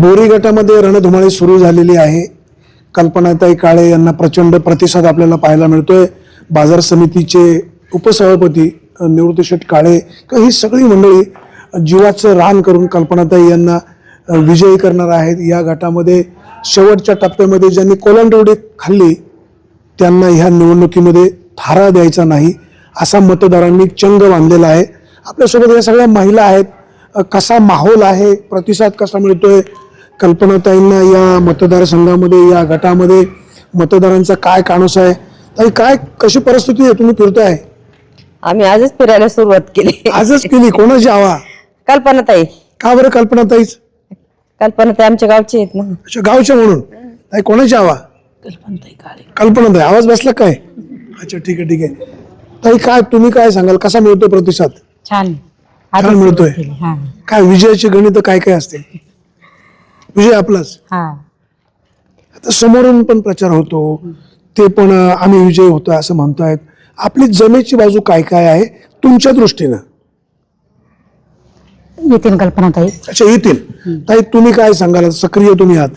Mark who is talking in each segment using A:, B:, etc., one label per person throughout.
A: बोरी गटामध्ये रणधुमाळी सुरू झालेली आहे. कल्पनाताई काळे यांना प्रचंड प्रतिसाद आपल्याला पाहायला मिळतोय. बाजार समितीचे उपसभापती अ, निवृत्ती शेठ काळे का ही सगळी मंडळी जीवाचं रान करून कल्पनाताई यांना विजयी करणार आहेत. या गटामध्ये शेवटच्या टप्प्यामध्ये ज्यांनी कोलंडवडी खाल्ली त्यांना ह्या निवडणुकीमध्ये थारा द्यायचा नाही असा मतदारांनी चंग बांधलेला आहे. आपल्यासोबत या सगळ्या महिला आहेत. कसा माहोल आहे? प्रतिसाद कसा मिळतोय? कल्पनाताईंना या मतदारसंघामध्ये या गटामध्ये मतदारांचा काय कानूस आहे? ताई काय कशी परिस्थिती आहे? तुम्ही फिरताय?
B: आम्ही आजच फिरायला सुरुवात केली.
A: आजच केली? कोणाची हवा?
B: कल्पना ताई
A: का बरं कल्पनाताईच?
B: कल्पना ताई आमच्या गावची आहेत ना.
A: अच्छा गावच्या म्हणून. ताई कोणाची हवा? कल्पनाताई आवाज बसला काय? अच्छा ठीक आहे ठीक आहे. ताई काय तुम्ही काय सांगाल? कसा मिळतोय प्रतिसाद?
C: छान.
A: छान मिळतोय.
C: हा.
A: काय विजयाची गणित काय काय असतील? विजय आपलाच.
C: हा.
A: आता समोरून पण प्रचार होतो. ते पण आम्ही विजय होतो असं म्हणतायत. आपली जमेची बाजू काय काय आहे? तुमच्या दृष्टीनं.
C: येतील कल्पना ताई.
A: अच्छा येतील. ताई तुम्ही काय सांगाल? सक्रिय तुम्ही आहात.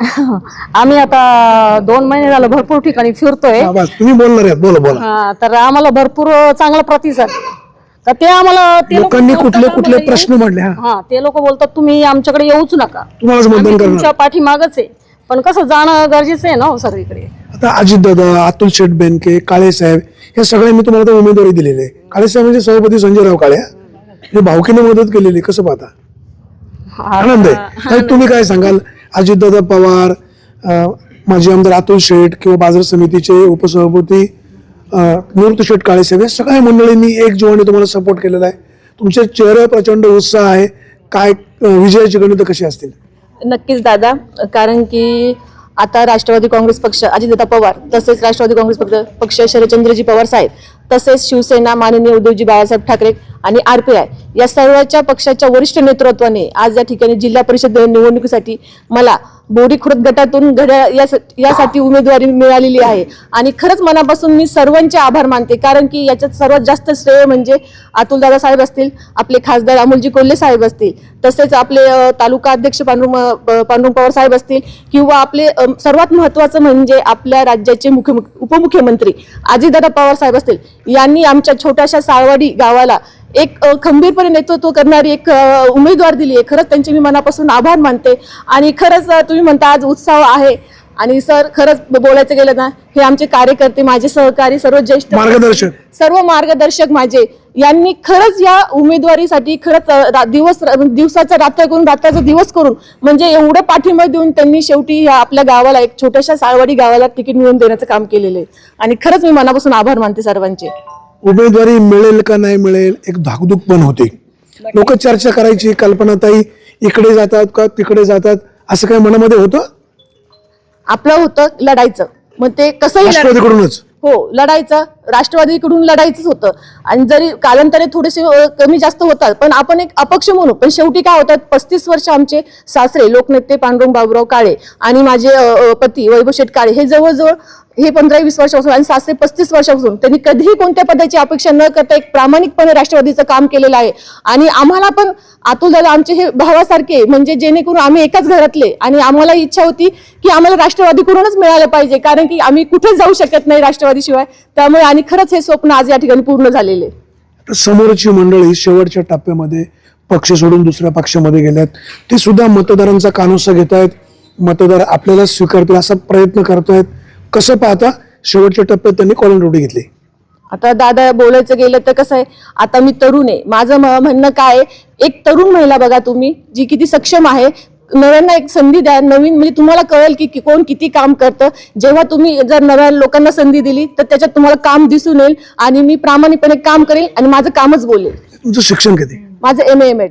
D: आम्ही आता दोन महिने झालं भरपूर ठिकाणी फिरतोय.
A: तुम्ही बोलणार आहेत. बोला बोला.
D: तर आम्हाला भरपूर चांगला प्रतिसाद. तर ते आम्हाला ते लोक
A: लोकांनी कुठले
D: बोलतात
A: कुठले प्रश्न मांडले हा.
D: हा ते लोक बोलतात तुम्ही आमच्याकडे येऊच नका.
A: तुम्हालाच मतदान
D: आम्ही
A: करणार.
D: तुमच्या पाठीमागच आहे. पण कसं जाणं गरजेचं आहे ना हो सगळीकडे.
A: आता अजितदादा अतुल शेठ बेनके काळे साहेब हे सगळे मी तुम्हाला आता उमेदवारी दिलेली. आहे काळे साहेब म्हणजे सभापती संजयराव काळे हा. हे भावकीने मदत केलेली कसं पाहता? आनंद आहे. तुम्ही काय सांगाल? अजितदादा पवार अं, माजी आमदार अतुल शेठ किंवा बाजार समितीचे उपसभापती निवृत्ती शेठ काळे साहेब सगळ्या मंडळींनी एकजीवाने तुम्हाला सपोर्ट केलेला आहे. तुमच्या चेहऱ्यावर प्रचंड उत्साह आहे. काय विजयाची गणित कशी असतील?
D: नक्कीच दादा कारण की आता राष्ट्रवादी काँग्रेस पक्ष अजितदादा पवार तसेच राष्ट्रवादी काँग्रेस पक्ष पक्ष शरदचंद्रजी पवार साहेब तसेच शिवसेना माननीय उद्धवजी बाळासाहेब ठाकरे आणि आर पी आय या सर्वच्या पक्षाच्या वरिष्ठ नेतृत्वाने आज या ठिकाणी जिल्हा परिषद निवडणुकीसाठी मला बोरी खुर्द गटातून घड्याळ यासाठी उमेदवारी मिळालेली आहे. आणि खरंच मनापासून मी सर्वांचे आभार मानते. कारण की याच्यात सर्वात जास्त श्रेय म्हणजे अतुलदादा साहेब असतील आपले खासदार अमोलजी कोल्हे साहेब असतील तसेच आपले तालुका अध्यक्ष पांडुरंग पांडुरंग पवार साहेब असतील किंवा आपले सर्वात महत्त्वाचं म्हणजे आपल्या राज्याचे मुख्य उपमुख्यमंत्री अजितदादा पवार साहेब असतील यांनी आमच्या छोट्याशा साळवाडी गावाला एक खंबीरपणे नेतृत्व करणारी एक उमेदवार दिली आहे. खरंच त्यांचे मी मनापासून आभार मानते. आणि खरंच तुम्ही म्हणता आज उत्साह आहे. आणि सर खरंच बोलायचं गेलं ना हे आमचे कार्यकर्ते माझे सहकारी सर्व ज्येष्ठ
A: मार्गदर्शक.
D: सर्व मार्गदर्शक माझे. यांनी खरंच या उमेदवारीसाठी खरंच दिवस दिवसाचा रात्र करून रात्राचा दिवस करून म्हणजे एवढं पाठिंबा देऊन त्यांनी शेवटी या आपल्या गावाला एक छोट्याशा साळवाडी गावाला तिकीट मिळवून देण्याचं काम केलेलं आहे. आणि खरंच मी मनापासून आभार मानते सर्वांचे.
A: उमेदवारी मिळेल का नाही मिळेल एक धाकधूक पण होते. लोक चर्चा करायची कल्पनाताई इकडे जातात का तिकडे जातात असं काही मनामध्ये होतं?
D: आपलं होतं लढायचं. मग ते कसंही.
A: राष्ट्रवादीकडूनच.
D: हो लढायचं. राष्ट्रवादीकडून लढायचंच होतं. आणि जरी कालांतरे थोडेसे कमी जास्त होतात पण आपण एक अपक्ष म्हणू. पण शेवटी काय होतात पस्तीस वर्ष आमचे सासरे लोकनेते पांडुरंग बाबूराव काळे आणि माझे पती वैभव शेठ काळे हे जवळजवळ हे पंधरा वीस वर्षापासून आणि सासरे पस्तीस वर्षापासून त्यांनी कधीही कोणत्या पदाची अपेक्षा न करता एक प्रामाणिकपणे राष्ट्रवादीचं काम केलेलं आहे. आणि आम्हाला पण अतुल दादा आमचे हे भावासारखे म्हणजे जेणेकरून आम्ही एकाच घरातले आणि आम्हाला इच्छा होती की आम्हाला राष्ट्रवादीकडूनच मिळालं पाहिजे कारण की आम्ही कुठेच जाऊ शकत नाही राष्ट्रवादीशिवाय. त्यामुळे आणि खरंच हे स्वप्न आज या ठिकाणी पूर्ण झालेले.
A: समोरची मंडळी शेवटच्या टप्प्यामध्ये पक्ष सोडून दुसऱ्या पक्षामध्ये गेल्यात. ते सुद्धा मतदारांचा कानोसा घेत आहेत मतदार आपल्याला स्वीकारतील असा प्रयत्न करतायत. कसं पाहता? शेवटच्या टप्प्यात त्यांनी कॉलन रोटी घेतली.
D: आता दादा बोलायचं गेलं तर कसं आहे? आता मी तरुण आहे. माझं म्हणणं काय एक तरुण महिला बघा तुम्ही जी किती सक्षम आहे नव्यांना एक संधी द्या नवीन म्हणजे तुम्हाला कळेल की कोण किती काम करतं. जेव्हा तुम्ही जर नव्या लोकांना संधी दिली तर त्याच्यात तुम्हाला काम दिसून येईल आणि मी प्रामाणिकपणे काम करेल आणि माझं कामच बोलेल.
A: तुमचं शिक्षण किती?
D: माझं एम एम एड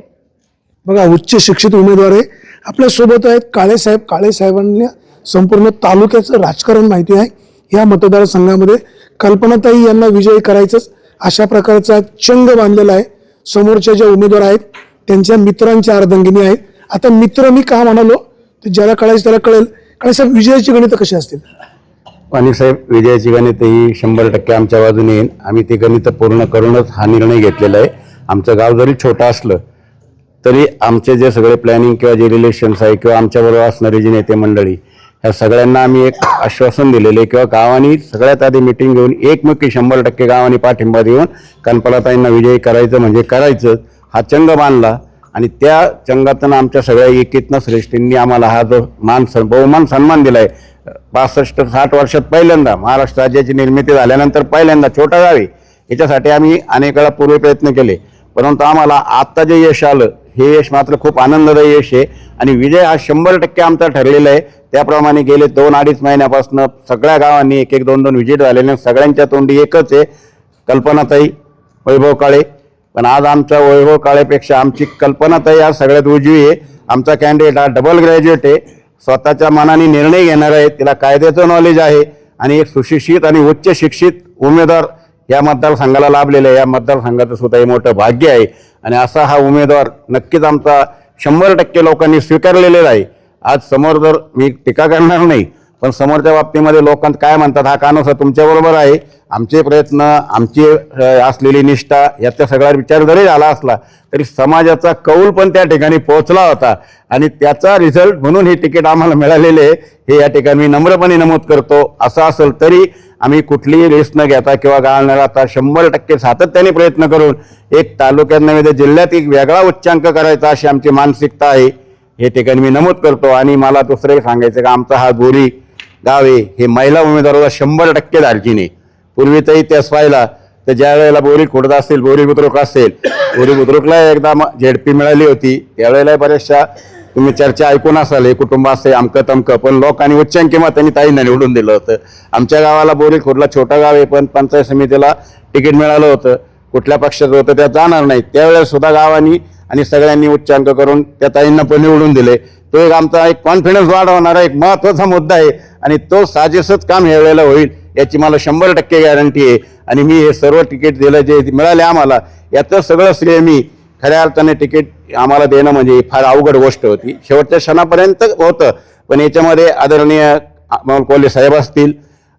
A: बघा उच्च शिक्षित उमेदवार आहे आपल्यासोबत आहेत काळे साहेब. काळे साहेबांना संपूर्ण तालुक्याचं राजकारण माहिती आहे. या मतदारसंघामध्ये कल्पनाताई यांना विजयी करायचंच. अशा प्रकारचा चंग बांधलेला आहे. समोरच्या ज्या उमेदवार आहेत त्यांच्या मित्रांच्या अर्धांगिनी आहेत. आता मित्र मी का म्हणालो तर ज्याला कळायचं त्याला कळेल. कारण साहेब विजयाची गणितं कशी असतील?
E: पाणी साहेब विजयाची गणितं ही शंभर टक्के आमच्या बाजूने येईन आम्ही ते गणित पूर्ण करूनच हा निर्णय घेतलेला आहे. आमचं गाव जरी छोटं असलं तरी आमचे जे सगळे प्लॅनिंग किंवा जे रिलेशन्स आहे किंवा आमच्याबरोबर असणारे जे नेते मंडळी ह्या सगळ्यांना आम्ही एक आश्वासन दिलेले किंवा गावानी सगळ्यात आधी मिटिंग घेऊन एकमुखी शंभर टक्के गावाने पाठिंबा देऊन कल्पनाताईंना विजयी करायचं म्हणजे करायचं हा चंग बांधला. आणि त्या चंगातून आमच्या सगळ्या एकीतनं श्रेष्ठींनी आम्हाला हा जो मान सन बहुमान सन्मान दिला आहे पासष्ट साठ वर्षात पहिल्यांदा महाराष्ट्र राज्याची निर्मिती झाल्यानंतर पहिल्यांदा छोटा गावी याच्यासाठी आम्ही अनेक वेळा पूर्वी प्रयत्न केले. परंतु आम्हाला आत्ता जे यश आलं हे यश मात्र खूप आनंददायी यश आहे. आणि विजय हा शंभर टक्के आमचा ठरलेला आहे. त्याप्रमाणे गेले दोन अडीच महिन्यापासून सगळ्या गावांनी एक एक दोन दोन विजिट झालेले सगळ्यांच्या तोंडी एकच आहे. कल्पनाताई वैभव काळे पण आज आमच्या वैभव काळेपेक्षा आमची कल्पना तर या सगळ्यात उजवी आहे. आमचा कॅन्डिडेट हा डबल ग्रॅज्युएट आहे. स्वतःच्या मनाने निर्णय घेणार आहे. तिला कायद्याचं नॉलेज आहे. आणि एक सुशिक्षित आणि उच्च शिक्षित उमेदवार या मतदारसंघाला लाभलेलं आहे. या मतदारसंघाचं सुद्धा हे मोठं भाग्य आहे. आणि असा हा उमेदवार नक्कीच आमचा शंभर टक्के लोकांनी स्वीकारलेला आहे. आज समोर जर मी टीका करणार नाही पण समोरच्या बाबतीमध्ये लोकांत काय म्हणतात हा कानोसा तुमच्याबरोबर आहे. आमचे प्रयत्न आमची असलेली निष्ठा याचा सगळा विचार जरी झाला असला तरी समाजाचा कौल पण त्या ठिकाणी पोहोचला होता. आणि त्याचा रिझल्ट म्हणून हे तिकीट आम्हाला मिळालेले आहे हे या ठिकाणी मी नम्रपणे नमूद करतो. असं असेल तरी आम्ही कुठलीही रिस्क न घेता किंवा गाळ न राहता शंभर टक्के सातत्याने प्रयत्न करून एक तालुक्यात जिल्ह्यात एक वेगळा उच्चांक करायचा अशी आमची मानसिकता आहे हे ठिकाणी मी नमूद करतो. आणि मला दुसरे सांगायचं का आमचा हा गोरी गावे हे महिला उमेदवाराला शंभर टक्के दालचिनी. पूर्वीचा इतिहास पाहिला तर ज्या वेळेला बोरी खोडत असेल बोरी बुद्रुक असेल बोरी बुद्रुकला एकदा झेडपी मिळाली होती त्यावेळेला बऱ्याचशा तुम्ही चर्चा ऐकून असाल हे कुटुंब असे अमकं तमकं पण लोकांनी उच्चांकी मतांनी ताईंना निवडून दिलं होतं. आमच्या गावाला बोरी खोडला छोटा गाव आहे पण पंचायत समितीला तिकीट मिळालं होतं. कुठल्या पक्षाचं होतं त्यात जाणार नाही त्यावेळेस सुद्धा गावानी आणि सगळ्यांनी उच्चांक करून त्या ताईंना पण निवडून दिले. तो एक आमचा एक कॉन्फिडन्स वाढवणारा एक महत्त्वाचा मुद्दा आहे आणि तो साजेसच काम यावेळेला होईल याची मला शंभर टक्के गॅरंटी आहे. आणि मी हे सर्व तिकीट दिलं जे मिळाले आम्हाला याचं सगळं श्रेय मी खऱ्या अर्थाने तिकीट आम्हाला देणं म्हणजे फार अवघड गोष्ट होती. शेवटच्या क्षणापर्यंत होतं पण याच्यामध्ये आदरणीय अमोल कोल्हे साहेब असतील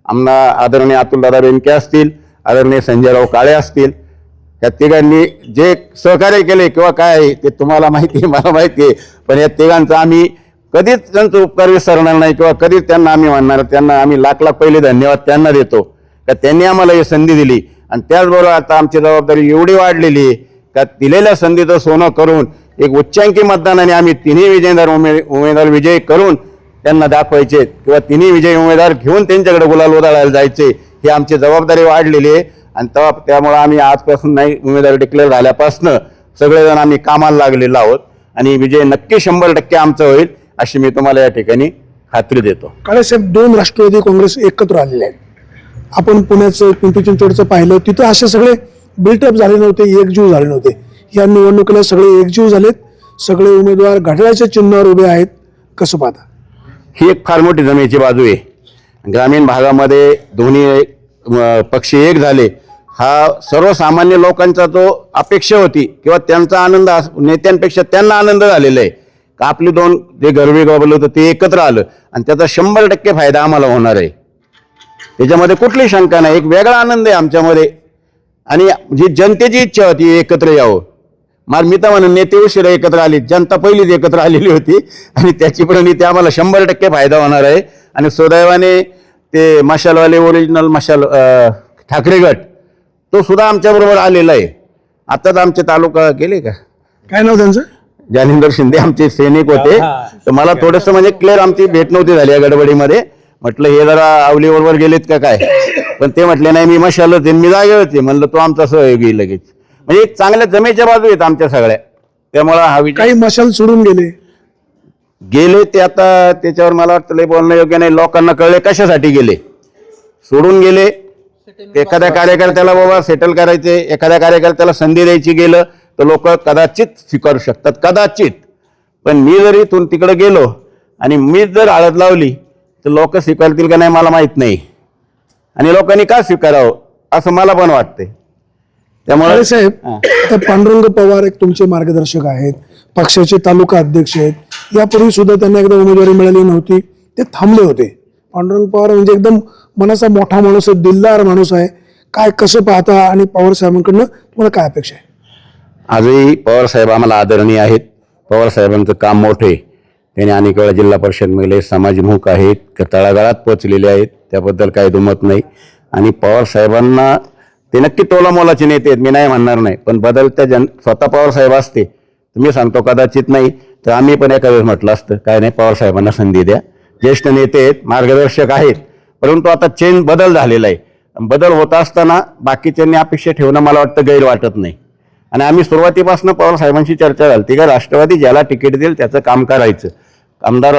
E: आमना आदरणीय अतुलदादा बेनके असतील आदरणीय संजयराव काळे असतील या तिघांनी जे सहकार्य केले किंवा काय आहे ते तुम्हाला माहिती आहे मला माहिती आहे. पण या तिघांचं आम्ही कधीच त्यांचं उपकार विसरणार नाही किंवा कधीच त्यांना आम्ही म्हणणार त्यांना आम्ही लाख लाख पहिले धन्यवाद त्यांना देतो. का त्यांनी आम्हाला ही संधी दिली. आणि त्याचबरोबर आता आमची जबाबदारी एवढी वाढलेली आहे का दिलेल्या संधीचं सोनं करून एक उच्चांकी मतदानाने आम्ही तिन्ही विजयदार उमे उमेदवार विजयी करून त्यांना दाखवायचे किंवा तिन्ही विजयी उमेदवार घेऊन त्यांच्याकडे गुलाल उधळायला जायचे. ही आमची जबाबदारी वाढलेली आहे. आणि तेव्हा त्यामुळे आम्ही आजपासून नाही उमेदवार डिक्लेअर झाल्यापासनं सगळेजण आम्ही कामाला लागलेलो आहोत. आणि विजय नक्की शंभर टक्के आमचं होईल अशी मी तुम्हाला या ठिकाणी खात्री देतो.
A: काळेसाहेब दोन राष्ट्रवादी काँग्रेस एकत्र आलेले आहेत. आपण पुण्याचं पिंपरी चिंचवडचं पाहिलं तिथं असे सगळे बिल्टअप झाले नव्हते एकजीव झाले नव्हते. या निवडणुकीला सगळे एकजीव झालेत. सगळे उमेदवार घड्याळाच्या चिन्हावर उभे आहेत. कसं पाहता?
E: ही एक फार मोठी जमेची बाजू आहे. ग्रामीण भागामध्ये दोन्ही पक्ष एक झाले. हा सर्वसामान्य लोकांचा जो अपेक्षा होती किंवा त्यांचा आनंद अस- नेत्यांपेक्षा त्यांना आनंद झालेला आहे. का आपली दोन जे गरवी गबलं होतं ते एकत्र आलं आणि त्याचा शंभर टक्के फायदा आम्हाला होणार आहे. त्याच्यामध्ये कुठली शंका नाही एक वेगळा आनंद आहे आमच्यामध्ये. आणि जी जनतेची इच्छा होती एकत्र यावं. मार मी तर म्हणून नेते उशिरा एकत्र आली जनता पहिलीच एकत्र आलेली होती. आणि त्याची परिणिती आम्हाला शंभर टक्के फायदा होणार आहे. आणि सुदैवाने ते मशालवाले ओरिजिनल मशाल ठाकरे गट तो सुद्धा आमच्याबरोबर आलेला आहे. आताच आमचे तालुका गेले का?
A: काय नाव त्यांचं?
E: जालिंदर शिंदे आमचे सैनिक होते. तर मला थोडंसं म्हणजे क्लिअर आमची भेट नव्हती झाली या गडबडीमध्ये. म्हटलं हे जरा आवली बरोबर गेलेत का काय? पण ते म्हटले नाही मी मशालच आहे मी जागे होते म्हणलं तो आमचा सहयोगी लगेच. म्हणजे एक चांगल्या जमेच्या बाजू आहेत आमच्या सगळ्या. त्यामुळं हा विजय
A: काही मशाल सोडून गेले?
E: गेले ते आता त्याच्यावर मला वाटतं लय बोलणं योग्य नाही. लोकांना कळले कशासाठी गेले. सोडून गेले. एखाद्या कार्यकर्त्याला बाबा सेटल करायचे एखाद्या कार्यकर्त्याला संधी द्यायची गेलं तर लोक कदाचित स्वीकारू शकतात. कदाचित. पण मी जर इथून तिकडे गेलो आणि मीच जर हळद लावली तर लोक स्वीकारतील का नाही मला माहीत नाही. आणि लोकांनी का स्वीकारावं असं मला पण वाटतंय. त्यामुळे हा.
A: आता पांडुरंग पवार एक तुमचे मार्गदर्शक आहेत पक्षाचे तालुका अध्यक्ष आहेत. यापूर्वी सुद्धा त्यांना एकदा उमेदवारी मिळाली नव्हती ते थांबले होते. पांडुरंग पवार म्हणजे एकदम मनाचा मोठा माणूस आहे दिलदार माणूस आहे. काय कसं पाहता आणि पवार साहेबांकडनं तुम्हाला काय अपेक्षा आहे?
E: आजही पवार साहेब आम्हाला आदरणीय आहेत. पवार साहेबांचं काम मोठे त्याने त्यांनी अनेक वेळा जिल्हा परिषद समाजमुख आहेत तळागाळात पोचलेले आहेत. त्याबद्दल काही दुमत नाही. आणि पवार साहेबांना ते नक्की तोलामोलाचे नेते आहेत मी नाही म्हणणार नाही. पण बदलत्या जन स्वतः पवार साहेब असते तुम्ही सांगतो कदाचित नाही. तर आम्ही पण एका वेळेस म्हटलं असतं काय नाही पवार साहेबांना संधी द्या. ज्येष्ठ नेते आहेत मार्गदर्शक आहेत. परंतु आता चेंज बदल झालेला आहे. बदल होत असताना बाकीच्यांनी अपेक्षा ठेवणं मला वाटतं गैर वाटत नाही. आणि आम्ही सुरुवातीपासून पवार साहेबांशी चर्चा झाली. ती का राष्ट्रवादी ज्याला तिकीट देईल त्याचं काम करायचं. आमदार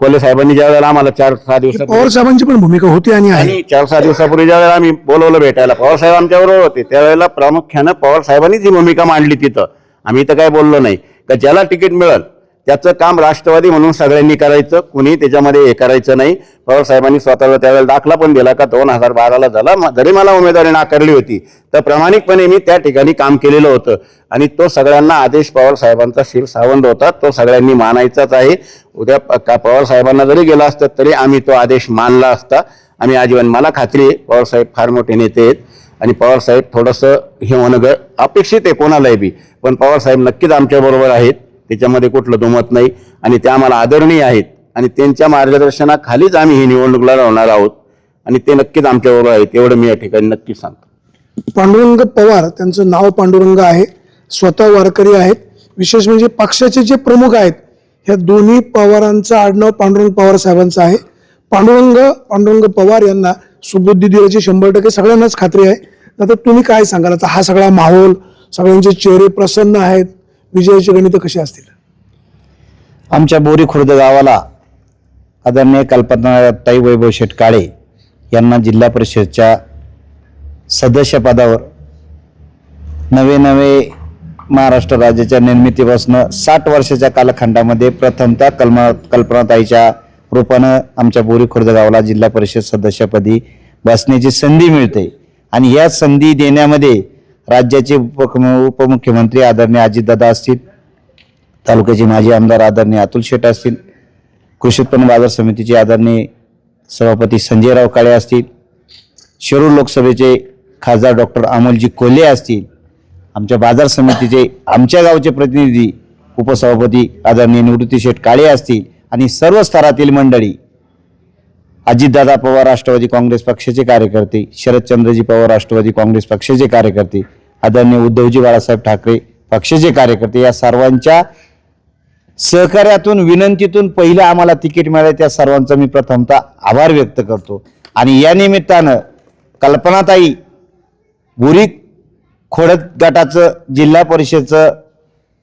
E: कोल्हे साहेबांनी ज्या वेळेला आम्हाला चार सहा
A: पवार साहेबांची पण भूमिका होती आणि
E: चार सहा दिवसापूर्वी ज्या वेळेला आम्ही बोलवलं भेटायला पवार साहेब आमच्याबरोबर होते. त्यावेळेला प्रामुख्यानं पवार साहेबांनीच ही भूमिका मांडली तिथं. आम्ही तर काय बोललो नाही. का ज्याला तिकीट मिळेल त्याचं काम राष्ट्रवादी म्हणून सगळ्यांनी करायचं कुणी त्याच्यामध्ये हे करायचं नाही. पवार साहेबांनी स्वतःला त्यावेळेला दाखला पण दिला का दोन हजार बाराला झाला जरी मला उमेदवारी नाकारली होती. तर प्रामाणिकपणे मी त्या ठिकाणी काम केलेलं होतं. आणि तो सगळ्यांना आदेश पवार साहेबांचा शिर सावंत होता. तो सगळ्यांनी मानायचाच आहे. उद्या का पवार साहेबांना जरी गेला असतं तरी आम्ही तो आदेश मानला असता. आम्ही आजीवन मला खात्री आहे पवारसाहेब फार मोठे नेते आहेत. आणि पवार साहेब थोडंसं हे होणं ग अपेक्षित आहे कोणालाही बी. पण पवार साहेब नक्कीच आमच्याबरोबर आहेत. त्याच्यामध्ये कुठलं दुमत नाही. आणि ते आम्हाला आदरणीय आहेत. आणि त्यांच्या मार्गदर्शनाखालीच आम्ही ही निवडणूक लावणार आहोत. आणि ते नक्कीच आमच्याबरोबर आहेत. एवढं मी या ठिकाणी नक्कीच सांगतो.
A: पांडुरंग पवार त्यांचं नाव पांडुरंग आहे. स्वतः वारकरी आहेत. विशेष म्हणजे पक्षाचे जे प्रमुख आहेत ह्या दोन्ही पवारांचं आडनाव पांडुरंग पवार साहेबांचं आहे. पांडुरंग पांडुरंग पवार यांना सुबुद्धी दिल्याची शंभर टक्के सगळ्यांनाच खात्री आहे. आता तुम्ही काय सांगाल? आता हा सगळा माहोल सगळ्यांचे चेहरे प्रसन्न आहेत. विजयाची गणित कशी असतील?
C: आमच्या बोरी खुर्द गावाला आदरणीय कल्पनाताई वैभव शेटकाळे यांना जिल्हा परिषदच्या सदस्यपदावर नवे नवे महाराष्ट्र राज्याच्या निर्मितीपासून साठ वर्षाच्या कालखंडामध्ये प्रथमतः कल्मा कल्पनाताईच्या रूपानं आमच्या बोरी खुर्द गावाला जिल्हा परिषद सदस्यपदी बसण्याची संधी मिळते. आणि या संधी देण्यामध्ये राज्याचे उप उपमुख्यमंत्री आदरणीय अजितदादा असतील तालुक्याचे माजी आमदार आदरणीय अतुल शेट असतील कृषी उत्पन्न बाजार समितीचे आदरणीय सभापती संजयराव काळे असतील शिरूर लोकसभेचे खासदार डॉक्टर अमोलजी कोल्हे असतील आमच्या बाजार समितीचे आमच्या गावचे प्रतिनिधी उपसभापती आदरणीय निवृत्ती शेठ काळे असतील आणि सर्व स्तरातील मंडळी. अजितदादा पवार राष्ट्रवादी काँग्रेस पक्षाचे कार्यकर्ते शरदचंद्रजी पवार राष्ट्रवादी काँग्रेस पक्षाचे कार्यकर्ते आदरणीय उद्धवजी बाळासाहेब ठाकरे पक्षाचे कार्यकर्ते या सर्वांच्या सहकार्यातून विनंतीतून पहिलं आम्हाला तिकीट मिळालं त्या सर्वांचा मी प्रथमतः आभार व्यक्त करतो. आणि या निमित्तानं कल्पनाताई बुरी खोडत गटाचं जिल्हा परिषदचं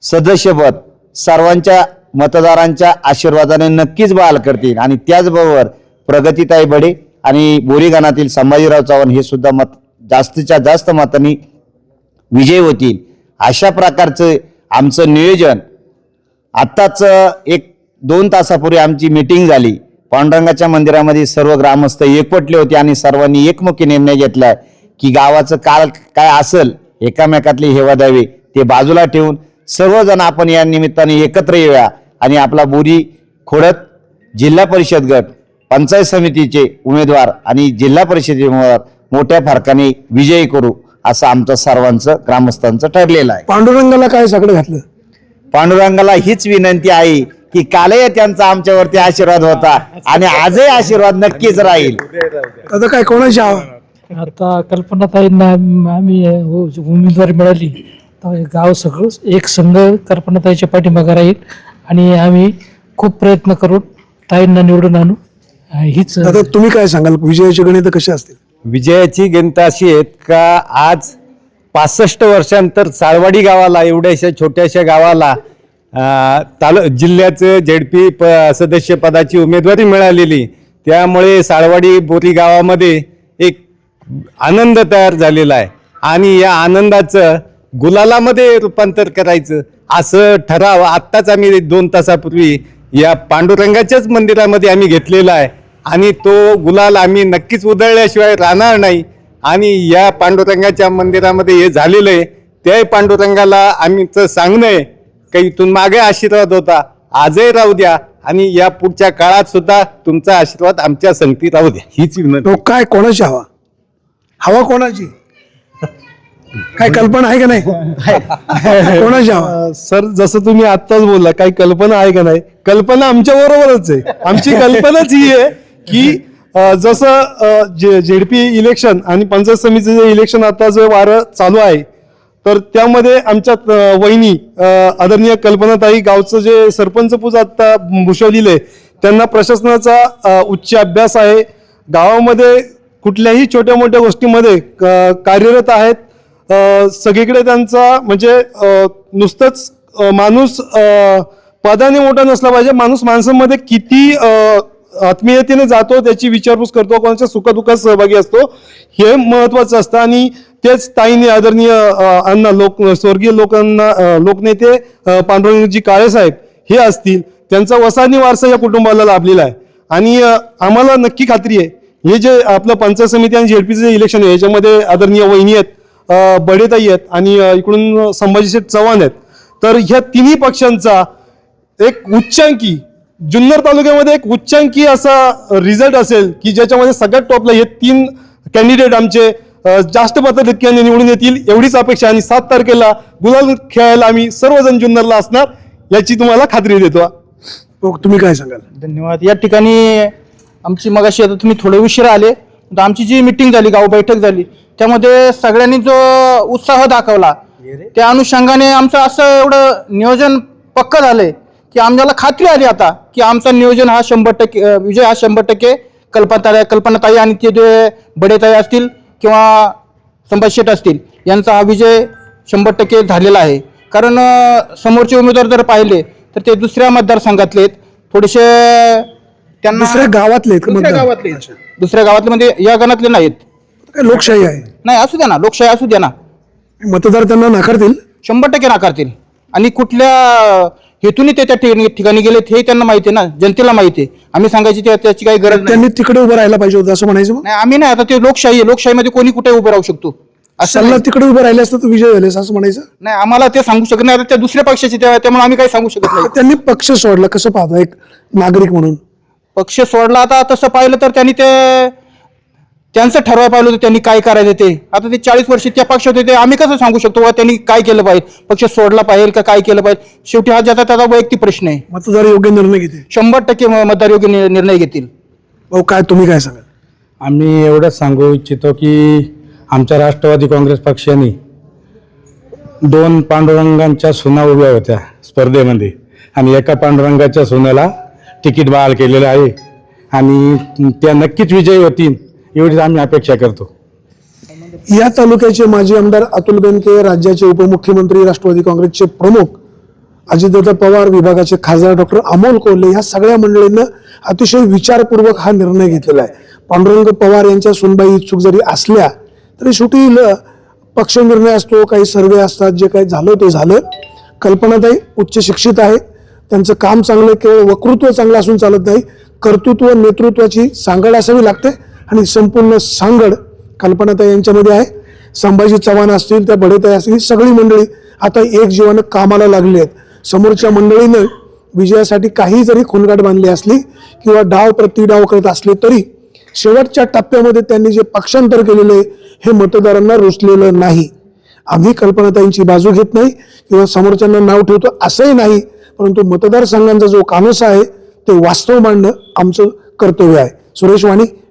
C: सदस्यपद सर्वांच्या मतदारांच्या आशीर्वादाने नक्कीच बहाल करतील. आणि त्याचबरोबर प्रगतीताई बडे आणि बोरीगानातील संभाजीराव चव्हाण हे सुद्धा मत जास्तीच्या जास्त मतांनी विजय होतील. अशा प्रकारचं आमचं नियोजन. आत्ताच एक दोन तासापूर्वी आमची मीटिंग झाली. पांडुरंगाच्या मंदिरामध्ये सर्व ग्रामस्थ एकवटले होते आणि सर्वांनी एकमुखी निर्णय घेतला की गावाचं काल काय असेल एकामेकातली हेवा द्यावी ते बाजूला ठेवून सर्वजण आपण या निमित्ताने एकत्र येऊया आणि आपला बोरी खोडत जिल्हा परिषद गट पंचायत समितीचे उमेदवार आणि जिल्हा परिषदेवर मोठ्या फरकाने विजयी करू. असं आमचं सर्वांचं ग्रामस्थांचं ठरलेलं आहे.
A: पांडुरंगाला काय सगळं घातलं?
C: पांडुरंगाला हीच विनंती आहे की कालही त्यांचा आमच्यावरती आशीर्वाद होता आणि आजही आशीर्वाद नक्कीच राहील.
A: आता काय कोणाची
F: आता कल्पनाताईंना आम- आम्ही अ, उ- उमेदवारी मिळाली. तर गाव सगळं एक संघ कल्पनाताईच्या पाठीमागे राहील आणि आम्ही खूप प्रयत्न करून ताईंना निवडून आणू. अ, हीच
A: आता तुम्ही काय सांगाल? विजयाची गणित कशी असतील?
G: विजयाची गणित अशी आहेत का आज पासष्ट वर्षांतर साळवाडी गावाला एवढ्याशा छोट्याशा गावाला अं, ताल जिल्ह्याचं झेडपी प सदस्यपदाची उमेदवारी मिळालेली. त्यामुळे साळवाडी बोरी गावामध्ये एक आनंद तयार झालेला आहे. आणि या आनंदाचं गुलालामध्ये रूपांतर करायचं असं ठराव आत्ताच आम्ही दोन तासापूर्वी या पांडुरंगाच्याच मंदिरामध्ये आम्ही घेतलेला आहे. आणि तो गुलाल आम्ही नक्कीच उधळल्याशिवाय राहणार नाही. आणि या पांडुरंगाच्या मंदिरामध्ये हे झालेलं आहे. त्याही पांडुरंगाला आम्हीचं सांगणं आहे का इथून मागे आशीर्वाद होता. आजही राहू द्या. आणि या पुढच्या काळात सुद्धा तुमचा आशीर्वाद आमच्या संगती राहू द्या. हीच विनंती.
A: तो काय कोणाची हवा? हवा कोणाची? काय कल्पना आहे का नाही? कोणाच्या हवा?
H: सर जसं तुम्ही आत्ताच बोलला काही कल्पना आहे का नाही? कल्पना आमच्या बरोबरच आहे. आमची कल्पनाच ही आहे. की जसं जे झेडपी इलेक्शन आणि पंचायत समितीचं जे इलेक्शन आता जे वारं चालू आहे तर त्यामध्ये आमच्या वहिनी आदरणीय कल्पनाताई गावचं जे सरपंच पूज आता भूषवलेलं आहे त्यांना प्रशासनाचा उच्च अभ्यास आहे. गावामध्ये कुठल्याही छोट्या मोठ्या गोष्टीमध्ये कार्यरत आहेत. सगळीकडे त्यांचा म्हणजे नुसतंच माणूस पदाने मोठा नसला पाहिजे. माणूस माणसांमध्ये किती आत्मीयतेने जातो त्याची विचारपूस करतो कोणाच्या सुखदुःखात सहभागी असतो हे महत्वाचं असतं. आणि तेच ताईने आदरणीय अण्णा लोक स्वर्गीय लोकांना लोकनेते पांडुरंगजी काळे साहेब हे असतील. त्यांचा वसानी वारसा या कुटुंबाला लाभलेला आहे. आणि आम्हाला नक्की खात्री आहे हे जे आपलं पंचायत समिती आणि झेडपीचं जे इलेक्शन आहे याच्यामध्ये आदरणीय वहिनी आहेत बडेताई आहेत आणि इकडून संभाजी शेठ चव्हाण आहेत. तर ह्या तिन्ही पक्षांचा एक उच्चांकी जुन्नर तालुक्यामध्ये एक उच्चांकी असा रिझल्ट असेल की ज्याच्यामध्ये सगळ्यात टॉपला हे तीन कॅन्डिडेट आमचे जास्त मताधिक्याने निवडून येतील एवढीच अपेक्षा आणि सात तारखेला गुलाल खेळायला आम्ही सर्वजण जुन्नरला असणार याची तुम्हाला खात्री देतो
A: तुम्ही काय सांगाल?
I: धन्यवाद. या ठिकाणी आमची मगाशी आता तुम्ही थोडे उशीर आले. तर आमची जी मिटिंग झाली गाव बैठक झाली त्यामध्ये सगळ्यांनी जो उत्साह दाखवला त्या अनुषंगाने आमचं असं एवढं नियोजन पक्क झालंय. की आम्हाला खात्री आली आता की आमचा नियोजन हा शंभर टक्के विजय हा शंभर टक्के कल्पनाताई कल्पनाताई आणि ते जे बडेताई असतील किंवा संभाजी शेठ असतील यांचा हा विजय शंभर टक्के झालेला आहे. कारण समोरचे उमेदवार जर पाहिले तर ते दुसऱ्या मतदारसंघातले आहेत. थोडेसे त्यांना
A: दुसऱ्या गावातले
I: दुसऱ्या? गावातले. दुसऱ्या गावातले म्हणजे या गणातले नाहीत
A: लोकशाही आहे?
I: नाही असू द्या ना लोकशाही असू द्या ना.
A: मतदार त्यांना नाकारतील?
I: शंभर टक्के नाकारतील. आणि कुठल्या हेतूने ते त्या ठिकाणी ठिकाणी गेलेत हे त्यांना माहिती आहे ना जनतेला माहिती आहे. आम्ही सांगायची त्या- त्याची काही गरज नाही.
A: त्यांनी तिकडे उभं राहायला पाहिजे होतं असं म्हणायचं मग?
I: नाही आम्ही नाही आता ते लोकशाही आहे. लोकशाहीमध्ये कोणी कुठे उभं राहू शकतो. असं
A: सल्ला
I: नाही.
A: तिकडे उभं राहिले असतं तर विजय झाले असं म्हणायचं?
I: नाही आम्हाला ते सांगू शकत नाही. आता त्या दुसऱ्या पक्षाचे त्या- त्यामुळे आम्ही काही सांगू शकत नाही.
A: त्यांनी पक्ष सोडला कसं पाहता एक नागरिक म्हणून?
I: पक्ष सोडला आता तसं पाहिलं तर त्यांनी ते त्यांचं ठरवायला पाहिलं होतं त्यांनी काय करायचं ते. आता ते चाळीस वर्ष त्या पक्षात होते आम्ही कसं सांगू शकतो? बुवा त्यांनी काय केलं पाहिजे? पक्ष सोडला पाहिजे का काय केलं पाहिजे? शेवटी हा ज्याचा त्याचा वैयक्तिक प्रश्न आहे.
A: मतदार योग्य निर्णय घेतील.
I: शंभर टक्के मतदार योग्य नि- निर्णय घेतील.
A: भाऊ काय तुम्ही काय सांगाल?
G: आम्ही एवढंच सांगू इच्छितो की आमच्या राष्ट्रवादी काँग्रेस पक्षाने दोन पांडुरंगांच्या सुना उभ्या होत्या स्पर्धेमध्ये आणि एका पांडुरंगाच्या सुनेला तिकीट बहाल केलेलं आहे. आणि त्या नक्कीच विजयी होतील. एवढीच आम्ही अपेक्षा करतो.
A: या तालुक्याचे माजी आमदार अतुल बेनके राज्याचे उपमुख्यमंत्री राष्ट्रवादी काँग्रेसचे प्रमुख अजितदादा पवार विभागाचे खासदार डॉक्टर अमोल कोल्हे या सगळ्या मंडळींना अतिशय विचारपूर्वक हा निर्णय घेतलेला आहे. पांडुरंग पवार यांच्या सुनबाई इच्छुक जरी असल्या तरी शेवटी पक्ष निर्णय असतो काही सर्वे असतात जे काही झालं ते झालं. कल्पनाताई उच्च शिक्षित आहे त्यांचं काम चांगलं केवळ वक्तृत्व चांगलं असून चालत नाही कर्तृत्व नेतृत्वाची सांगड असावी लागते. आणि संपूर्ण सांगड कल्पनाताई यांच्यामध्ये आहे. संभाजी चव्हाण असतील त्या बडेताई असतील सगळी मंडळी आता एक जीवानं कामाला लागली आहेत. समोरच्या मंडळीनं विजयासाठी काही जरी खुणगाट बांधली असली किंवा डाव प्रतिडाव करत असले तरी शेवटच्या टप्प्यामध्ये त्यांनी जे पक्षांतर केलेले आहे हे मतदारांना रुचलेलं नाही. आम्ही कल्पनाताईंची बाजू घेत नाही किंवा समोरच्यांना नाव ठेवतो असंही नाही परंतु मतदारसंघांचा जो कानूस आहे ते वास्तव मांडणं आमचं कर्तव्य आहे. सुरेश वाणी